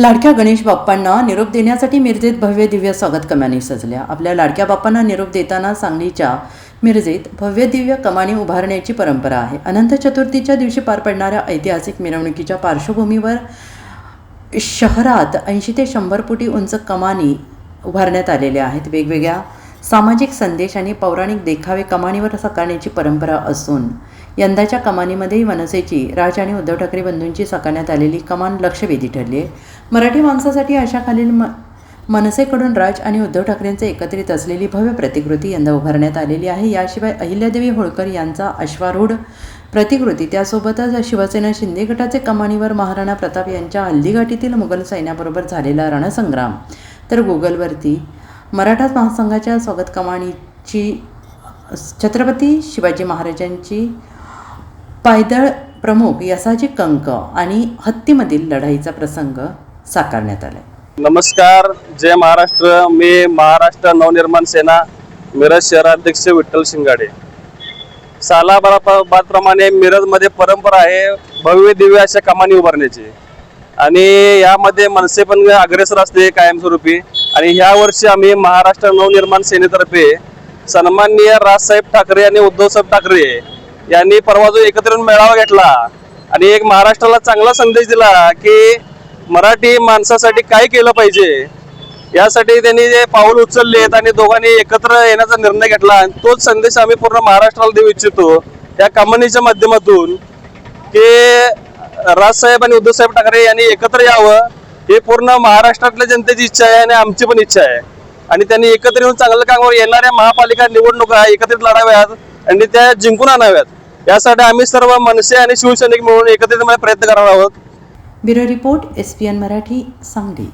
लाडक्या गणेश बाप्पांना निरोप देण्यासाठी मिरजेत भव्य दिव्य स्वागत कमानी सजल्या. आपल्या लाडक्या बाप्पांना निरोप देताना सांगलीच्या मिरजेत भव्य दिव्य कमानी उभारण्याची परंपरा आहे. अनंत चतुर्थीच्या दिवशी पार पडणाऱ्या ऐतिहासिक मिरवणुकीच्या पार्श्वभूमीवर शहरात ऐंशी ते शंभर फुटी उंच कमानी उभारण्यात आलेल्या आहेत. वेगवेगळ्या सामाजिक संदेश आणि पौराणिक देखावे कमानीवर साकारण्याची परंपरा असून यंदाच्या कमानीमध्येही मनसेची राज आणि उद्धव ठाकरे बंधूंची साकारण्यात आलेली कमान लक्षवेधी ठरली आहे. मराठी माणसासाठी अशा खालील म मनसेकडून राज आणि उद्धव ठाकरेंचे एकत्रित असलेली भव्य प्रतिकृती यंदा उभारण्यात आलेली आहे. याशिवाय अहिल्यादेवी होळकर यांचा अश्वारूढ प्रतिकृती त्यासोबतच शिवसेना शिंदे गटाचे कमानीवर महाराणा प्रताप यांच्या हल्दीघाटीतील मुघल सैन्याबरोबर झालेला रणसंग्राम. तर गुगलवरती मराठा महासंघाच्या स्वागत कमानीची छत्रपती शिवाजी महाराजांची पायदळ प्रमुख यसाजी कंक आणि हत्तीमधील लढाईचा प्रसंग साकारण्यात आला नमस्कार जय महाराष्ट्र. मी महाराष्ट्र नवनिर्माण सेना मिरज शहराध्यक्ष विठ्ठल शिंगाडे. सालाबादप्रमाणे मिरजमध्ये परंपरा आहे भव्य दिव्य अशा कमानी उभारण्याची. आणि यामध्ये मनसे पण अग्रेसर असते कायमस्वरूपी. आणि ह्या वर्षी आम्ही महाराष्ट्र नवनिर्माण सेनेतर्फे सन्माननीय राजसाहेब ठाकरे आणि उद्धवसाहेब ठाकरे यांनी परवा जो एकत्र मेळावा घेतला आणि एक महाराष्ट्राला चांगला संदेश दिला की मराठी माणसासाठी काय केलं पाहिजे यासाठी त्यांनी जे पाऊल उचललेत आणि दोघांनी एकत्र येण्याचा निर्णय घेतला आणि तोच संदेश आम्ही पूर्ण महाराष्ट्राला देऊ इच्छितो. या कमानीच्या माध्यमातून की राजसाहेब आणि उद्धवसाहेब ठाकरे यांनी एकत्र यावं हे पूर्ण महाराष्ट्रातल्या जनतेची इच्छा आहे आणि आमची पण इच्छा आहे. आणि त्यांनी एकत्र येऊन चांगलं कामावर येणाऱ्या महापालिका निवडणुका एकत्रित लढाव्यात आणि त्या जिंकून आणाव्यात. यासाठी आम्ही सर्व मनसे आणि शिवसैनिक मिळून एकत्रितपणे प्रयत्न करणार आहोत. Bureau report S P N Marathi Sangli.